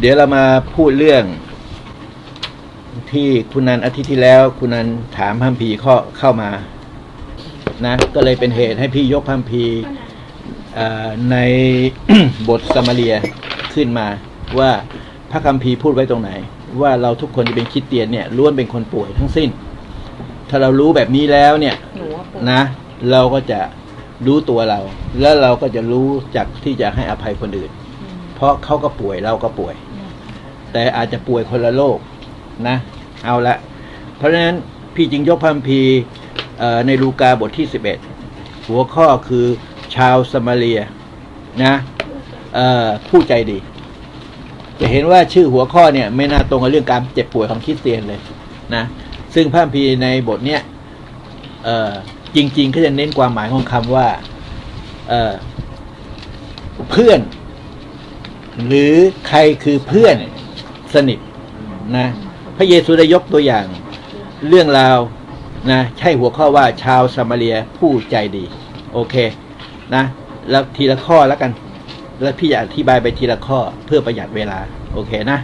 เดี๋ยวเรามาพูดเรื่อง ที่คุณนันอาทิตย์ที่แล้ว คุณนันถามพัมพีข้อเข้ามา นะ ก็เลยเป็นเหตุให้พี่ยกพัมพีในบทสมาเรียขึ้นมาว่าพระคัมภีร์พูดไว้ตรงไหน ว่าเราทุกคนที่เป็นคริดเตียนเนี่ยล้วนเป็นคนป่วยทั้งสิ้น ถ้าเรารู้แบบนี้แล้วเนี่ยนะ เราก็จะรู้ตัวเรา แล้วเราก็จะรู้จักที่จะให้อภัยคนอื่น ราะเขาก็ป่วยเราก็ป่วย แต่อาจจะป่วยคนละโรคนะ เอาละ เพราะฉะนั้นพี่จึงยกพระคัมภีร์เอ่อในลูกาบทที่สิบเอ็ดหัวข้อคือชาวสมาเรียนะเอ่อผู้ใจดี จะเห็นว่าชื่อหัวข้อเนี่ย ไม่น่าตรงกับเรื่องการเจ็บป่วยของคริสเตียนเลยนะซึ่งพระคัมภีร์ในบทเนี้ยเอ่อจริงๆเขาจะเน้นความหมายของคำว่าเอ่อเพื่อน หรือใครคือเพื่อนสนิทนะ พระเยซูได้ยกตัวอย่างเรื่องราวนะใช่หัวข้อว่าชาวสมาเรียผู้ใจดี โอเคนะ แล้วทีละข้อแล้วกัน แล้วพี่จะอธิบายไปทีละข้อเพื่อประหยัดเวลา โอเคนะ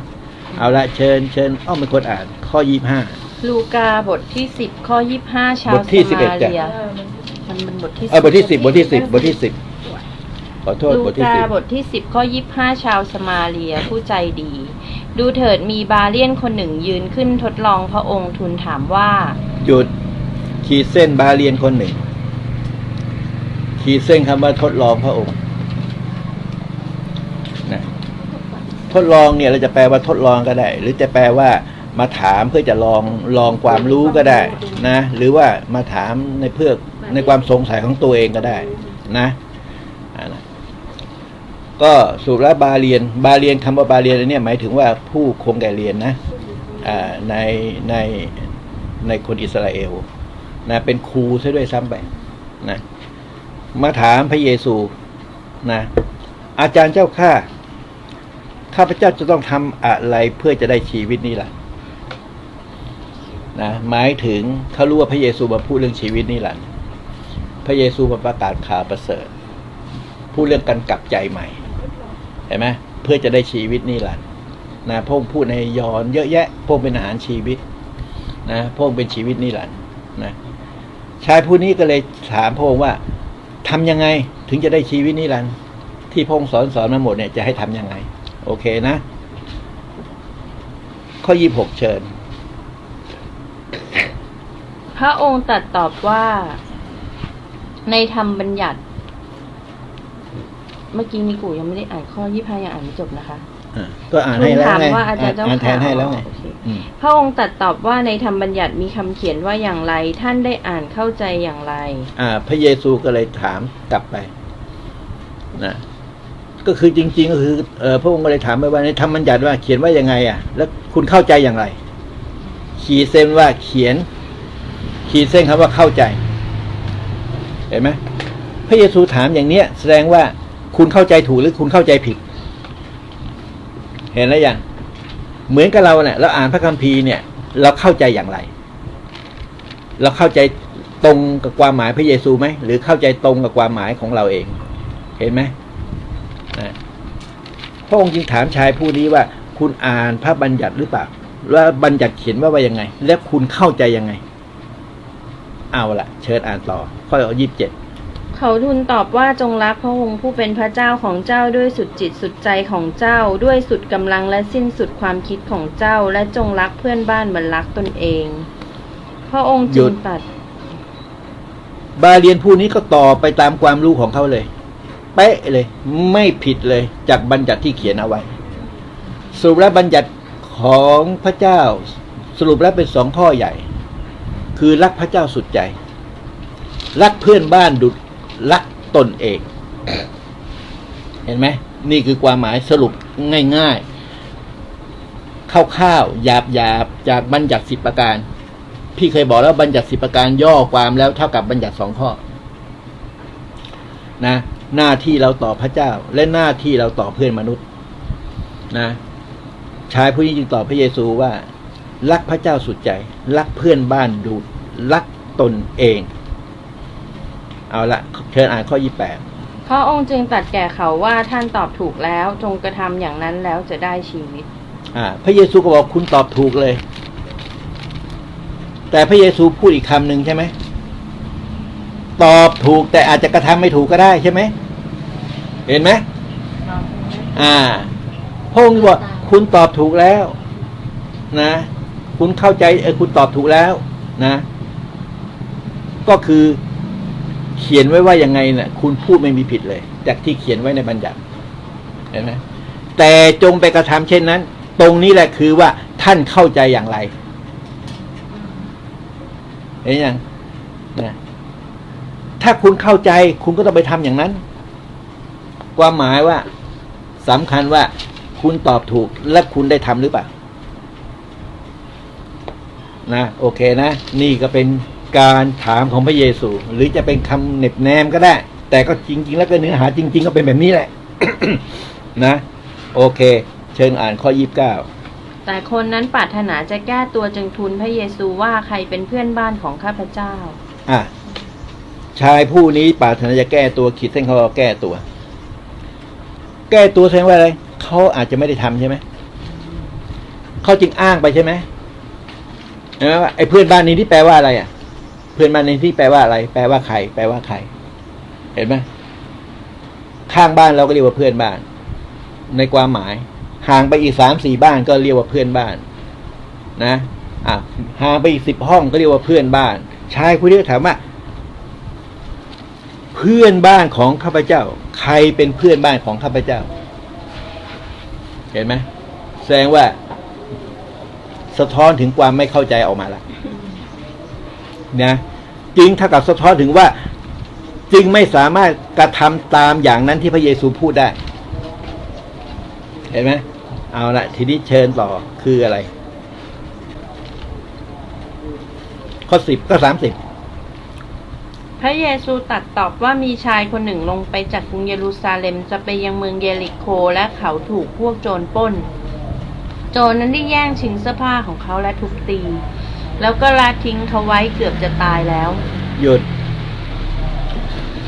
เอาละเชิญเชิญอ้อมเป็นคนอ่าน ข้อยี่ห้าลูกาบทที่สิบข้อยี่ห้าชาวบทที่สมา11จ้ะเรียมันเป็นบทที่เออบทที่สิบบทที่สิบบทที่สิบข อโทษลูบทที่กาสิบบทที่สิบข้อยี่ห้าชาวสมาเรียผู้ใจดี ดูเถิดมีบาเลียนคนหนึ่งยืนขึ้นทดลองพระองค์ทูลถามว่า หยุดขีดเส้นบาเรียนคนหนึ่ง ขีดเส้นคำว่าทดลองพระองค์นะทดลองเนี่ยเราจะแปลว่าทดลองก็ได้ หรือจะแปลว่ามาถามเพื่อจะลองลองความรู้ก็ได้ นะ หรือว่ามาถามในเพื่อในความสงสัยของตัวเองก็ได้ นะอ่านะ ก็สุรบาเรียนบาเรียนคำว่าบาเรียนนเนี่ยหมายถึงว่าผู้คงแก่เรียนนะในในในคนอิสราเอลนะเป็นครูซะด้วยซ้ำไปนะมาถามพระเยซูนะอาจารย์เจ้าข้าข้าพเจ้าจะต้องทำอะไรเพื่อจะได้ชีวิตนี้ล่ะนะหมายถึงเขารู้ว่าพระเยซูมาพูดเรื่องชีวิตนี่แหละพระเยซูมาประกาศข่าวประเสริฐพูดเรื่องการกลับใจใหม่ เห็นไหมเพื่อจะได้ชีวิตนี่แหละนะพงพูดในยอนเยอะแยะพงเป็นอาหารชีวิต นะพงเป็นชีวิตนี่แหละนะชายผู้นี้ก็เลยถามพระองค์ว่าทำยังไงถึงจะได้ชีวิตนิรันดร์ที่พงสอนสอนมาหมดเนี่ยจะให้ทำยังไง โอเคนะ ข้อยี่หกเชิญ พระองค์ตรัสตอบว่า ในธรรมบัญญัติ เมื่อกี้มีกูยังไม่ได้อ่านข้อยี่ห้ายังอ่านไม่จบนะคะอะก็อ่านให้แล้วถามไงว่าอาจารย์เจ้าอ่านแทนให้แล้วไงโอเคอืมพระองค์ตรัสตอบว่าในธรรมบัญญัติมีคำเขียนว่าอย่างไร ท่านได้อ่านเข้าใจอย่างไร อ่า พระเยซูก็เลยถามกลับไปนะก็คือจริง ๆ ก็คือเออพระองค์ก็เลยถามไปว่าในธรรมบัญญัติว่าเขียนว่ายังไง อะ แล้วคุณเข้าใจอย่างไร ขีดเส้นว่าเขียน ขีดเส้นคำว่าเข้าใจ เห็นไหมพระเยซูถามอย่างเนี้ย แสดงว่า คุณเข้าใจถูกหรือคุณเข้าใจผิด เห็นแล้วยังเหมือนกับเราเนี่ยเราอ่านพระคัมภีร์เนี่ย เราเข้าใจอย่างไร เราเข้าใจตรงกับความหมายพระเยซูไหมหรือเข้าใจตรงกับความหมายของเราเอง เห็นไหมนะพระองค์จึงถามชายผู้นี้ว่า คุณอ่านพระบัญญัติหรือเปล่าว่าบัญญัติเขียนว่าว่ายังไง และคุณเข้าใจยังไง เอาละเชิญอ่านต่อ ข้อยี่สิบเจ็ด เขาทูลตอบว่าจงรักพระองค์ผู้เป็นพระเจ้าของเจ้าด้วยสุดจิตสุดใจของเจ้า ด้วยสุดกำลังและสิ้นสุดความคิดของเจ้า และจงรักเพื่อนบ้านเหมือนรักตนเอง พระองค์จึงตรัสบาเรียนผู้นี้ก็ต่อไปตามความรู้ของเขาเลย เป๊ะเลย ไม่ผิดเลยจากบัญญัติที่เขียนเอาไว้ สรุปแล้วบัญญัติของพระเจ้า สรุปแล้วเป็นสองข้อใหญ่ คือรักพระเจ้าสุดใจ รักเพื่อนบ้านดุจ รักตนเอง เห็นไหมนี่คือความหมายสรุปง่ายๆคร่าวๆหยาบๆจากบัญญัติสิบประการ พี่เคยบอกแล้วบัญญัติสิบประการย่อความแล้วเท่ากับบัญญัติสองข้อ นะ หน้าที่เราต่อพระเจ้า และหน้าที่เราต่อเพื่อนมนุษย์ นะชายผู้นี้จึงตอบพระเยซูว่า รักพระเจ้าสุดใจ รักเพื่อนบ้านดูรักตนเอง เอาละเชิญอ่านข้อยี่แปดพระองค์จึงตรัสแก่เขาว่าท่านตอบถูกแล้วจงกระทำอย่างนั้นแล้วจะได้ชีวิต อ่า พระเยซูก็บอกคุณตอบถูกเลย แต่พระเยซูพูดอีกคำหนึ่งใช่ไหมตอบถูกแต่อาจจะกระทำไม่ถูกก็ได้ใช่ไหมเห็นไหมอ่าพระองค์บอกคุณตอบถูกแล้ว นะ คุณเข้าใจเออคุณตอบถูกแล้ว นะ ก็คือ เขียนไว้ว่ายังไงเนะ่ะ คุณพูดไม่มีผิดเลย จากที่เขียนไว้ในบัญญัติเห็นไหมแต่จงไปกระทำเช่นนั้น ตรงนี้แหละคือว่าท่านเข้าใจอย่างไรเห็นยังนะถ้าคุณเข้าใจคุณก็ต้องไปทำอย่างนั้น ความหมายว่าสำคัญว่าคุณตอบถูกและคุณได้ทำหรือเปล่านะโอเคนะ นี่ก็เป็น การถามของพระเยซู หรือจะเป็นคำเหน็บแนมก็ได้ แต่ก็จริง ๆ แล้วก็เนื้อหาจริง ๆ ก็เป็นแบบนี้แหละ นะ โอเค เชิญอ่านข้อยี่บเก้าแต่คนนั้นปรารถนาจะแก้ตัวจึงทูลพระเยซูว่าใครเป็นเพื่อนบ้านของข้าพเจ้า อะชายผู้นี้ปรารถนาจะแก้ตัวขีดเส้นเขาว่าแก้ตัว แก้ตัวแสดงว่าอะไรเขาอาจจะไม่ได้ทำใช่ไหมเขาจึงอ้างไปใช่ไหมเห็นไหมว่าไอ้เพื่อนบ้านนี้ที่แปลว่าอะไรอะเพื่อนบ้านในที่แปลว่าอะไร แปลว่าใครแปลว่าใคร เห็นไหมข้างบ้านเราก็เรียกว่าเพื่อนบ้าน ในความหมาย ห่างไปอีกสามสี่บ้านก็เรียกว่าเพื่อนบ้าน นะอะห่างไปอีกสิบห้องก็เรียกว่าเพื่อนบ้านชายผู้นี้ก็ถามว่า เพื่อนบ้านของข้าพเจ้า ใครเป็นเพื่อนบ้านของข้าพเจ้า เห็นไหมแสดงว่า สะท้อนถึงความไม่เข้าใจออกมาแล้วนะ จริงเท่ากับสะท้อนถึงว่าจึงไม่สามารถกระทำตามอย่างนั้นที่พระเยซูพูดได้ เห็นไหมเอาละทีนี้เชิญต่อคืออะไร ข้อสิบก็สามสิบพระเยซูตรัสตอบว่ามีชายคนหนึ่งลงไปจากกรุงเยรูซาเล็มจะไปยังเมืองเยริโคและเขาถูกพวกโจรปล้น โจรนั้นได้แย่งชิงเสื้อผ้าของเขาและทุบตี แล้วก็ละทิ้งเขาไว้เกือบจะตายแล้ว หยุด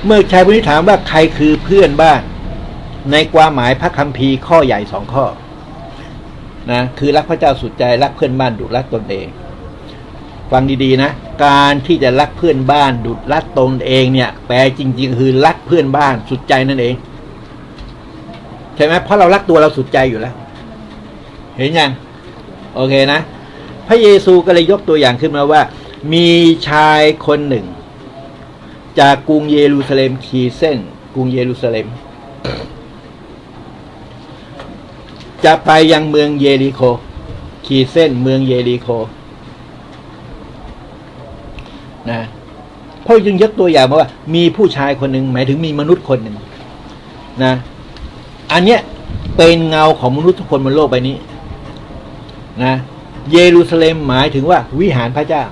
เมื่อชายผู้นี้ถามว่าใครคือเพื่อนบ้าน ในความหมายพระคัมภีร์ข้อใหญ่สองข้อ นะคือรักพระเจ้าสุดใจรักเพื่อนบ้านดุรักตนเอง ฟังดีๆนะ การที่จะรักเพื่อนบ้านดุจรักตนเองเนี่ย แปลจริง ๆ คือรักเพื่อนบ้านสุดใจนั่นเองใช่ไหมเพราะเรารักตัวเราสุดใจอยู่แล้ว เห็นยัง โอเคนะ ระเยซูก็เลยยกตัวอย่างขึ้นมาว่า มีชายคนหนึ่ง จากกรุงเยรูซาเล็มขี่เส้นกรุงเยรูซาเล็ม จะไปยังเมืองเยริโค ขี่เส้นเมืองเยริโคนะเพราะจึงยกตัวอย่างมาว่า มีผู้ชายคนหนึ่งหมายถึงมีมนุษย์คนหนึ่งนะ อันเนี้ยเป็นเงาของมนุษย์ทุกคนบนโลกใบนี้ นะ เยรูซาเล็มหมายถึงว่าวิหารพระเจ้า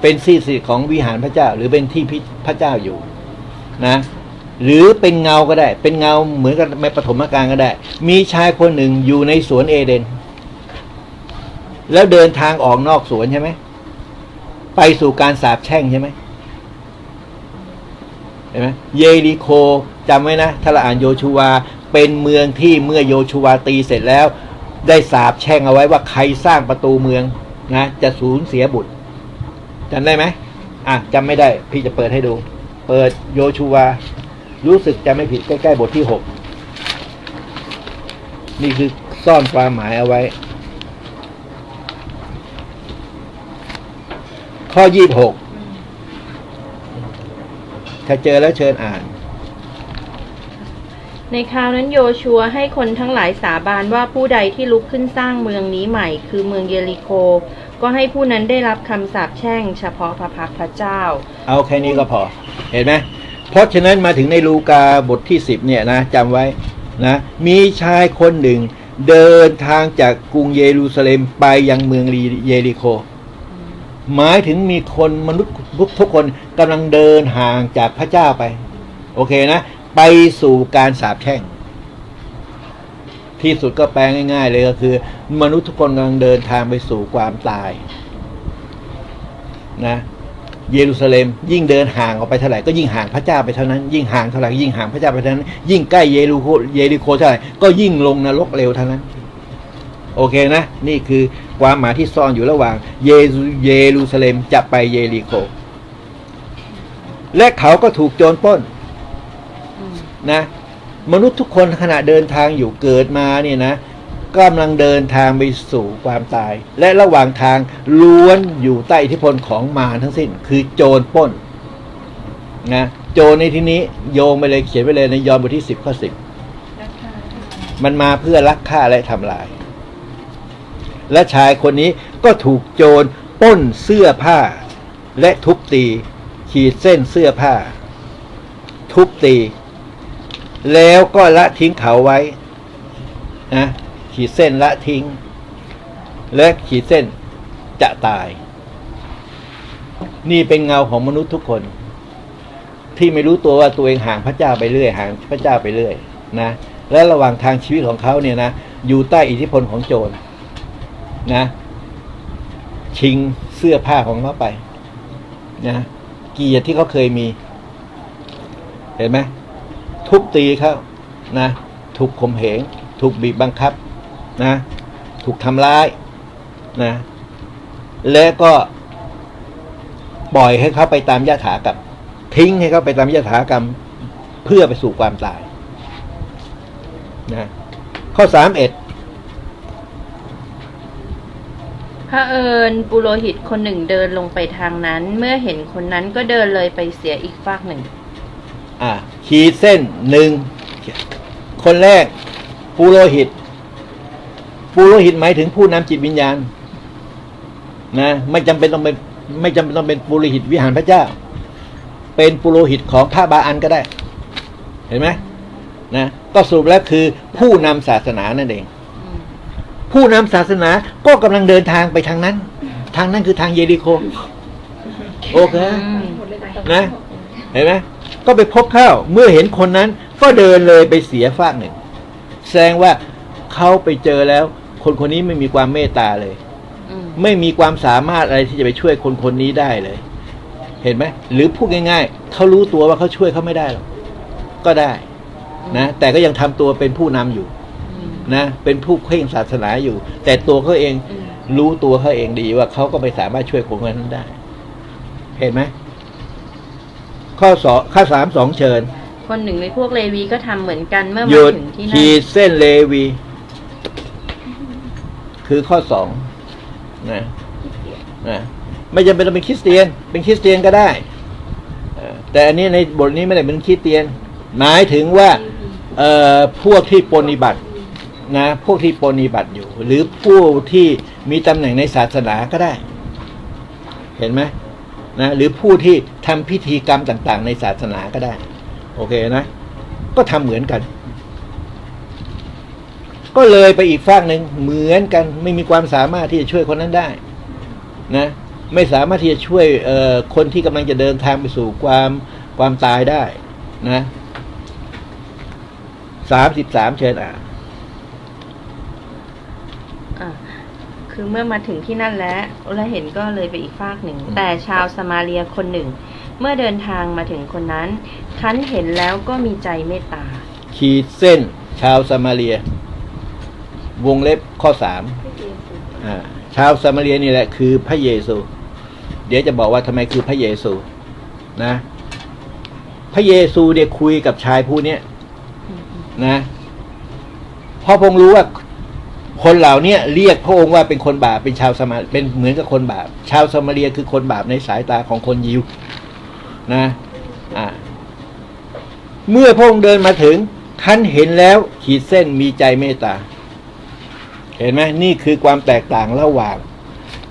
เป็นที่สิของวิหารพระเจ้า หรือเป็นที่พิพระเจ้าอยู่นะ หรือเป็นเงาก็ได้ เป็นเงาเหมือนกับในปฐมกาลก็ได้ มีชายคนหนึ่งอยู่ในสวนเอเดน แล้วเดินทางออกนอกสวนใช่ไหมไปสู่การสาบแช่งใช่ไหมเห็นไหมเยริโคจำไว้นะถ้าเราอ่านโยชูวาเป็นเมืองที่เมื่อโยชูวาตีเสร็จแล้ว ได้สาบแช่งเอาไว้ว่าใครสร้างประตูเมืองนะจะสูญเสียบุตรจำได้ไหมอะจำไม่ได้ พี่จะเปิดให้ดู เปิดโยชูวา รู้สึกจะไม่ผิดใกล้ๆบทที่หกนี่คือซ่อนความหมายเอาไว้ ข้อยี่บหกถ้าเจอแล้วเชิญอ่าน ในคราวนั้นโยชัวให้คนทั้งหลายสาบานว่าผู้ใดที่ลุกขึ้นสร้างเมืองนี้ใหม่ คือเมืองเยริโค ก็ให้ผู้นั้นได้รับคำสาปแช่ง เฉพาะพระพักพระเจ้า เอาแค่นี้ก็พอ เห็นไหมเพราะฉะนั้นมาถึงในลูกาบทที่สิบเนี่ยนะจำไว้นะมีชายคนหนึ่ง เดินทางจากกรุงเยรูซาเล็มไปยังเมืองเยริโค หมายถึงมีคนมนุษย์ทุกคนกำลังเดินห่างจากพระเจ้าไป โอเคนะ ไปสู่การสาปแช่ง ที่สุดก็แปลง่าย ๆ เลยก็คือ มนุษย์ทุกคนกำลังเดินทางไปสู่ความตาย นะ เยรูซาเล็ม ยิ่งเดินห่างออกไปเท่าไหร่ก็ยิ่งห่างพระเจ้าไปเท่านั้น ยิ่งห่างเท่าไหร่ยิ่งห่างพระเจ้าไปเท่านั้น ยิ่งใกล้เยรูโคเยริโคเท่าไหร่ก็ยิ่งลงนรกเร็วเท่านั้น โอเคนะ นี่คือความหมายที่ซ่อนอยู่ระหว่าง เยรูเยรูซาเล็มจะไปเยริโค และเขาก็ถูกโจรปล้น นะมนุษย์ทุกคนขณะเดินทางอยู่เกิดมาเนี่ยนะกำลังเดินทางไปสู่ความตาย และระหว่างทางล้วนอยู่ใต้อิทธิพลของมารทั้งสิ้น คือโจรปล้นนะโจรในที่นี้โยงไปเลยเขียนไปเลยในยอห์นบทที่สิบข้อสิบมันมาเพื่อลักฆ่าและทำลาย และชายคนนี้ก็ถูกโจรปล้นเสื้อผ้า และทุบตี ขีดเส้นเสื้อผ้า ทุบตี แล้วก็ละทิ้งเขาไว้นะขีดเส้นละทิ้ง และขีดเส้นจะตาย นี่เป็นเงาของมนุษย์ทุกคน ที่ไม่รู้ตัวว่าตัวเองห่างพระเจ้าไปเรื่อยห่างพระเจ้าไปเรื่อยนะและระหว่างทางชีวิตของเขาเนี่ยนะอยู่ใต้อิทธิพลของโจรนะ ชิงเสื้อผ้าของเขาไปนะเกียรติที่เขาเคยมี เห็นไหม ทุบตีเขานะถูกข่มเหงถูกบีบบังคับนะถูกทำร้ายนะและก็ปล่อยให้เขาไปตามยถากรรมทิ้งให้เขาไปตามยถากรรมเพื่อไปสู่ความตายนะข้อสามเอ็ดพระเอิญปุโรหิตคนหนึ่งเดินลงไปทางนั้น เมื่อเห็นคนนั้นก็เดินเลยไปเสียอีกฝากหนึ่ง อ่าขีดเส้นหนึ่งคนแรกปุโรหิตปุโรหิตหมายถึงผู้นำจิตวิญญาณ นะไม่จำเป็นต้องเป็นไม่จำเป็นต้องเป็นปุโรหิตวิหารพระเจ้า เป็นปุโรหิตของพระบาอันก็ได้ เห็นไหมนะก็สรุปแล้วคือผู้นำศาสนานั่นเอง ผู้นำศาสนาก็กำลังเดินทางไปทางนั้น ทางนั้นคือทางเยริโค โอเคนะเห็นไหม ก็ไปพบเข้าเมื่อเห็นคนนั้น ก็เดินเลยไปเสียฝากหนึ่ง แสดงว่าเขาไปเจอแล้ว คนคนนี้ไม่มีความเมตตาเลยอืมไม่มีความสามารถอะไรที่จะไปช่วยคนคนนี้ได้เลย เห็นไหมหรือพูดง่ายๆเขารู้ตัวว่าเขาช่วยเขาไม่ได้หรอกก็ได้นะแต่ก็ยังทำตัวเป็นผู้นำอยู่อืมนะเป็นผู้เคร่งศาสนาอยู่ แต่ตัวเขาเองอืมรู้ตัวเขาเองดีว่าเขาก็ไม่สามารถช่วยคนคนนั้นได้ เห็นไหม ข้อสองข้อสามสองเชิญคนหนึ่งในพวกเลวีก็ทำเหมือนกันเมื่อหมายุดถึงที่นั่ขีนดเส้นเลวี คือข้อสองนะนะไม่จำเป็นต้องเป็นคริสเตียน เป็นคริสเตียนก็ได้เอ่อแต่อันนี้ในบทนี้ไม่ได้เป็นคริสเตียน หมายถึงว่าเอ่อพวกที่ปฏิบัตินะ พวกที่ปฏิบัติอยู่ หรือผู้ที่มีตำแหน่งในศาสนาก็ได้ เห็นไหม นะหรือผู้ที่ทำพิธีกรรมต่าง ๆ ในศาสนาก็ได้ โอเคนะ ก็ทำเหมือนกัน ก็เลยไปอีกฝากหนึ่งเหมือนกันไม่มีความสามารถที่จะช่วยคนนั้นได้ นะ ไม่สามารถที่จะช่วยคนที่กำลังจะเดินทางไปสู่ความความตายได้ นะสามสิบสามเชิญอ่าน อะ คือเมื่อมาถึงที่นั่นแล้วและเห็นก็เลยไปอีกฝากหนึ่ง แต่ชาวสมาเรียคนหนึ่ง เมื่อเดินทางมาถึงคนนั้นคันเห็นแล้วก็มีใจเมตตา ขีดเส้นชาวสมาเรีย วงเล็บข้อสามอ่าชาวสมาเรียนี่แหละคือพระเยซู เดี๋ยวจะบอกว่าทำไมคือพระเยซู นะ พระเยซูเนี่ยคุยกับชายผู้เนี้ยนะเพราะพระองค์รู้ว่า คนเหล่านี้เรียกพระองค์ว่าเป็นคนบาปเป็นชาวสมาเป็นเหมือนกับคนบาป ชาวสมาเรียคือคนบาปในสายตาของคนยิวนะอ่าเมื่อพระองค์เดินมาถึงท่านเห็นแล้วขีดเส้นมีใจเมตตา เห็นไหมนี่คือความแตกต่างระหว่าง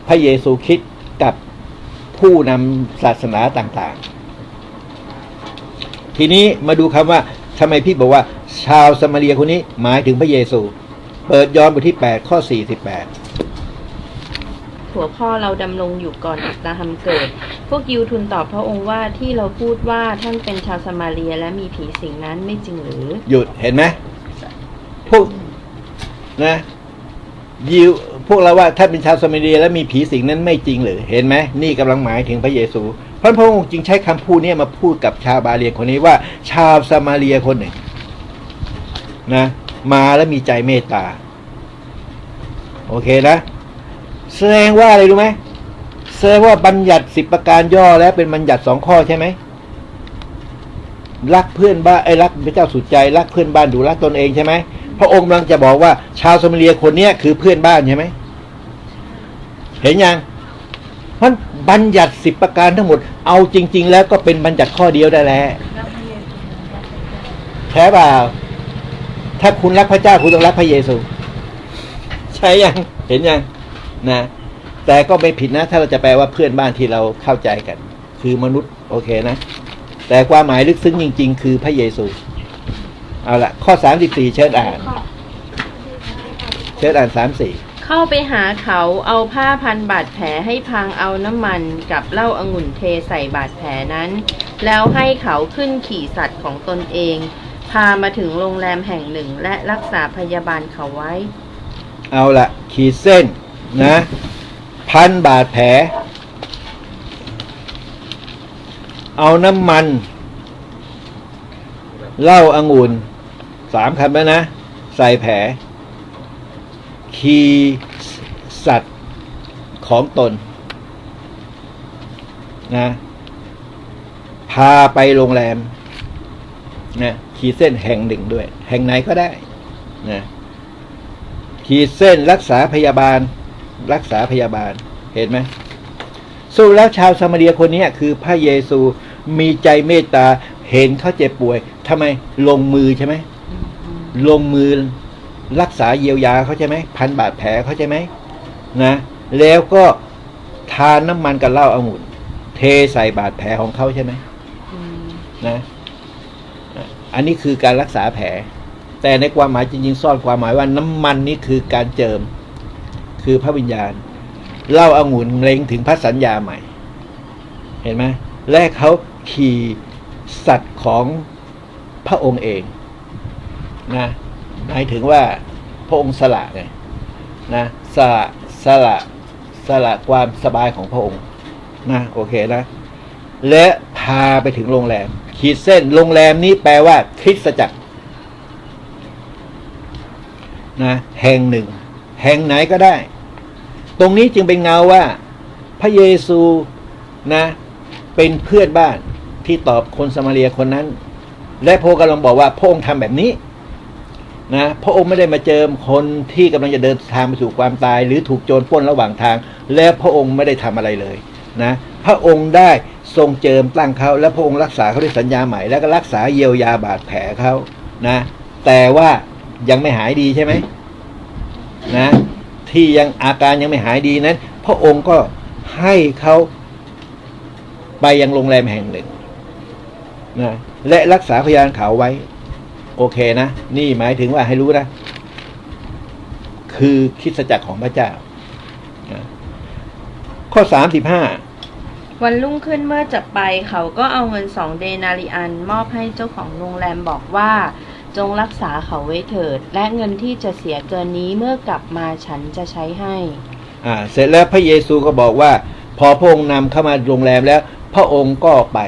พระเยซูคริดกับผู้นำศาสนาต่างๆ ทีนี้มาดูคำว่าทำไมพี่บอกว่า ชาวสมาเรียคนนี้หมายถึงพระเยซู เปิดย้อนบทที่ 8 ข้อ 48 หัวข้อเราดำรงอยู่ก่อนอัตราธรรมเกิด พวกยิวทูลตอบพระองค์ว่าที่เราพูดว่าท่านเป็นชาวสมาเรียและมีผีสิงนั้นไม่จริงหรือ หยุดเห็นไหมพวกนะยิวพวกเราว่าถ้าเป็นชาวสมาเรียแล้วมีผีสิงนั้นไม่จริงหรือ เห็นไหมนี่กำลังหมายถึงพระเยซูเพราะพระองค์จึงใช้คำพูดเนี้มาพูดกับชาวบาเลียคนนี้ว่า ชาวสมาเรียคนหนึ่ง นะ มาแล้วมีใจเมตตา โอเคนะ แสดงว่าอะไรรู้ไหมแสดงว่าบัญญัติสิบประการย่อแล้วเป็นบัญญัติสองข้อใช่ไหมรักเพื่อนบ้านไอ้รักพระเจ้าสุดใจรักเพื่อนบ้านดูรักตนเองใช่ไหมพระองค์กำลังจะบอกว่า ชาวสมาเรียคนเนี้ยคือเพื่อนบ้านใช่ไหมเห็นยังเพราะบัญญัติสิบประการทั้งหมด เอาจริง ๆ แล้วก็เป็นบัญญัติข้อเดียวได้แล้วใช่เปล่า ถ้าคุณรักพระเจ้าคุณต้องรักพระเยซู ใช่ยังเห็นยังนะ แต่ก็ไม่ผิดนะ ถ้าเราจะแปลว่าเพื่อนบ้านที่เราเข้าใจกัน คือมนุษย์โอเคนะ แต่ความหมายลึกซึ้งจริง ๆ คือพระเยซู เอาละข้อสามสิบสี่เชิญอ่าน เชิญอ่านสามสี่เข้าไปหาเขาเอาผ้าพันบาดแผลให้พางเอาน้ำมันกับเหล้าองุ่นเทใส่บาดแผลนั้น แล้วให้เขาขึ้นขี่สัตว์ของตนเอง พามาถึงโรงแรมแห่งหนึ่ง และรักษาพยาบาลเขาไว้ เอาละขีดเส้นนะ พันบาดแผล เอาน้ำมันเหล้าอางุ่นสามคำแล้วนะ ใส่แผลคีสัตว์ของตน นะ พาไปโรงแรมนะ ขีดเส้นแห่งหนึ่งด้วย แห่งไหนก็ได้นะขีดเส้นรักษาพยาบาล รักษาพยาบาลเห็นไหมสู้แล้วชาวสมาเรียคนเนี้ยคือพระเยซูมีใจเมตตาเห็นเขาเจ็บป่วยทำไมลงมือใช่ไหมลงมือรักษาเยียวยาเขาใช่ไหมพันบาดแผลเขาใช่ไหมนะแล้วก็ทานน้ำมันกับเหล้าองุ่น เทใส่บาดแผลของเขาใช่ไหมนะ อันนี้คือการรักษาแผล แต่ในความหมายจริงๆซ่อนความหมายว่าน้ำมันนี่คือการเจิม คือพระวิญญาณเล่าอางุ่นเล็งถึงพระสัญญาใหม่ เห็นไหมและเขาขี่สัตว์ของพระองค์เองนะหมายถึงว่าพระองค์สละไงนะสละสละสละความสบายของพระองค์นะโอเคนะ และพาไปถึงโรงแรม ขีดเส้นโรงแรมนี้แปลว่าคริสตจักรนะแห่งหนึ่ง แห่งไหนก็ได้ ตรงนี้จึงเป็นเงาว่า พระเยซูนะ เป็นเพื่อนบ้านที่ตอบคนสมาเรียคนนั้น และพระองค์กำลังบอกว่าพระองค์ทำแบบนี้นะพระองค์ไม่ได้มาเจิมคนที่กำลังจะเดินทางไปสู่ความตาย หรือถูกโจรปล้นระหว่างทาง และพระองค์ไม่ได้ทำอะไรเลย นะพระองค์ได้ทรงเจิมตั้งเขาและพระองค์รักษาเขาด้วยสัญญาใหม่ แล้วก็รักษาเยียวยาบาดแผลเขานะ แต่ว่ายังไม่หายดีใช่ไหมนะ ที่ยังอาการยังไม่หายดีนั้น พระองค์ก็ให้เขาไปยังโรงแรมแห่งหนึ่งนะและรักษาพยานเขาไว้ โอเคนะ นี่หมายถึงว่าให้รู้นะ คือคิดจักรของพระเจ้า ข้อสามสิบห้าวันรุ่งขึ้นเมื่อจะไปเขาก็เอาเงินสองเดนาริอัน มอบให้เจ้าของโรงแรมบอกว่า จงรักษาเขาไว้เถิด และเงินที่จะเสียเกินนี้เมื่อกลับมาฉันจะใช้ให้อ่าเสร็จแล้วพระเยซูก็บอกว่า พอพระองค์นำเข้ามาโรงแรมแล้ว พระองค์ก็ไป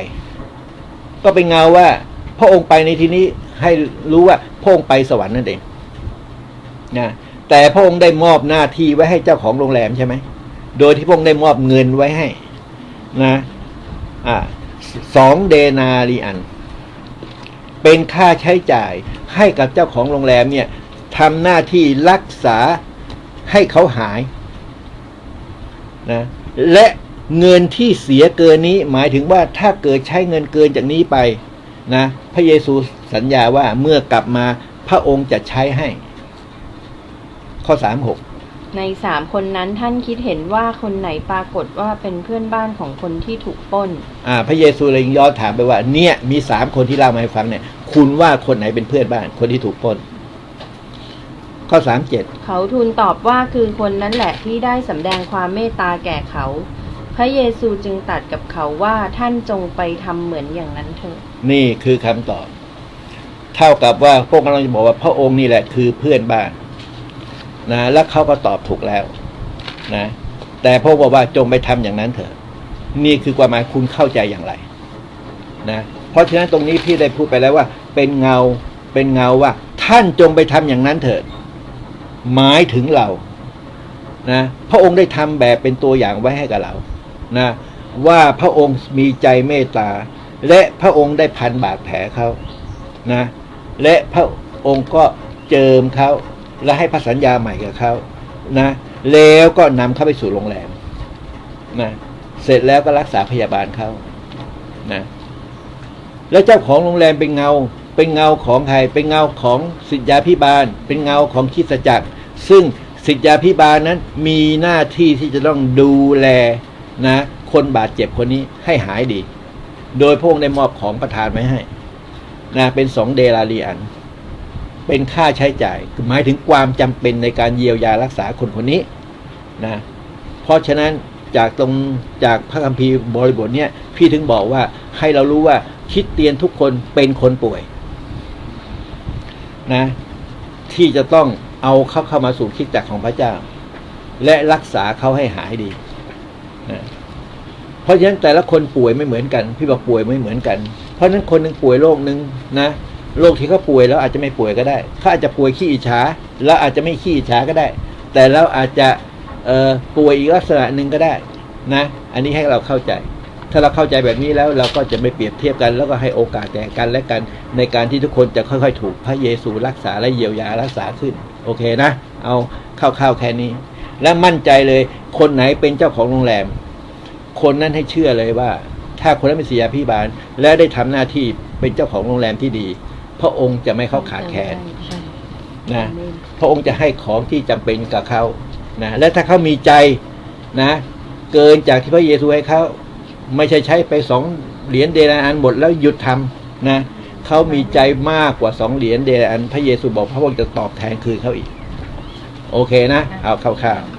ก็เป็นเงาว่า พระองค์ไปในที่นี้ให้รู้ว่าพระองค์ไปสวรรค์นั่นเองนะแต่พระองค์ได้มอบหน้าที่ไว้ให้เจ้าของโรงแรมใช่ไหม โดยที่พระองค์ได้มอบเงินไว้ให้นะอ่าสองเดนารีอัน เป็นค่าใช้จ่ายให้กับเจ้าของโรงแรมเนี่ยทำหน้าที่รักษาให้เขาหายนะและเงินที่เสียเกินนี้หมายถึงว่าถ้าเกิดใช้เงินเกินจากนี้ไปนะพระเยซูสัญญาว่าเมื่อกลับมาพระองค์จะใช้ให้ ข้อสามหก ในสามคนนั้นท่านคิดเห็นว่าคนไหนปรากฏว่าเป็นเพื่อนบ้านของคนที่ถูกปล้น อ่า พระเยซูเลยย้อนถามไปว่า เนี่ยมีสามคนที่เล่ามาให้ฟังเนี่ย คุณว่าคนไหนเป็นเพื่อนบ้าน คนที่ถูกปล้น ข้อสามเจ็ดเขาทูลตอบว่าคือคนนั้นแหละที่ได้สำแดงความเมตตาแก่เขา พระเยซูจึงตรัดกับเขาว่าท่านจงไปทำเหมือนอย่างนั้นเถิดนี่คือคำตอบ เท่ากับว่าพวกเราจะบอกว่าพระองค์นี่แหละคือเพื่อนบ้าน นะแล้วเขาก็ตอบถูกแล้วนะแต่พระอบอกว่าจงไปทำอย่างนั้นเถอะ นี่คือความหมายคุณเข้าใจอย่างไรนะเพราะฉะนั้นตรงนี้พี่ได้พูดไปแล้วว่า เป็นเงาเป็นเงาว่า ท่านจงไปทำอย่างนั้นเถิดหมายถึงเรานะพระองค์ได้ทำแบบเป็นตัวอย่างไว้ให้กับเรานะว่าพระองค์มีใจเมตตา และพระองค์ได้พันบาดแผลเขานะและพระองค์ก็เจิมเขา และให้พระสัญญาใหม่กับเขานะแล้วก็นำเขาไปสู่โรงแรมนะเสร็จแล้วก็รักษาพยาบาลเขานะแล้วเจ้าของโรงแรมเป็นเงา เป็นเงาของใครเป็นเงาของสิทธยาพิบาล เป็นเงาของคิดจักร ซึ่งสิทธยาพิบาลนั้นมีหน้าที่ที่จะต้องดูแลนะคนบาดเจ็บคนนี้ให้หายดี โดยพระองค์ได้มอบของประทานไว้ให้นะเป็นสองเดลารีอัน เป็นค่าใช้จ่ายหมายถึงความจำเป็นในการเยียวยารักษาคนคนนี้นะเพราะฉะนั้นจากตรงจากพระคัมภีร์บริบทเนี้ยพี่ถึงบอกว่าให้เรารู้ว่าคิดเตียนทุกคนเป็นคนป่วยนะที่จะต้องเอาเขาเข้ามาสู่คิดจักรของพระเจ้า และรักษาเขาให้หายดีนะเพราะฉะนั้นแต่ละคนป่วยไม่เหมือนกัน พี่บอกป่วยไม่เหมือนกัน เพราะฉะนั้นคนหนึ่งป่วยโรคหนึ่งนะ โรคที่เขาป่วยแล้วอาจจะไม่ป่วยก็ได้เขาอาจจะป่วยขี้อิจฉาแล้วอาจจะไม่ขี้อิจฉาก็ได้ แต่เราอาจจะป่วยอีกลักษณะหนึ่งก็ได้นะ อันนี้ให้เราเข้าใจ ถ้าเราเข้าใจแบบนี้แล้วเราก็จะไม่เปรียบเทียบกัน แล้วก็ให้โอกาสแก่กันและกันในการที่ทุกคนจะค่อยๆ ถูกพระเยซูรักษาและเยียวยารักษาขึ้น โอเคนะ เอาคร่าวๆแค่นี้ และมั่นใจเลยคนไหนเป็นเจ้าของโรงแรม คนนั้นให้เชื่อเลยว่า ถ้าคนนั้นเป็นศิษยาพิบาลและได้ทำหน้าที่เป็นเจ้าของโรงแรมที่ดี ระองค์จะไม่เข้าขาดแคลนใช่นะพระองค์จะให้ของที่จำเป็นกับเขานะและถ้าเขามีใจนะ เกินจากที่พระเยซูให้เขาไม่ใช่ใช้ไปสองเหรียญเดนาอันหมดแล้วหยุดทำนะเขามีใจมากกว่าสองเหรียญเดนาอัน พระเยซูบอกพระองค์จะตอบแทนคืนเขาอีก โอเคนะ เอาเข้าๆ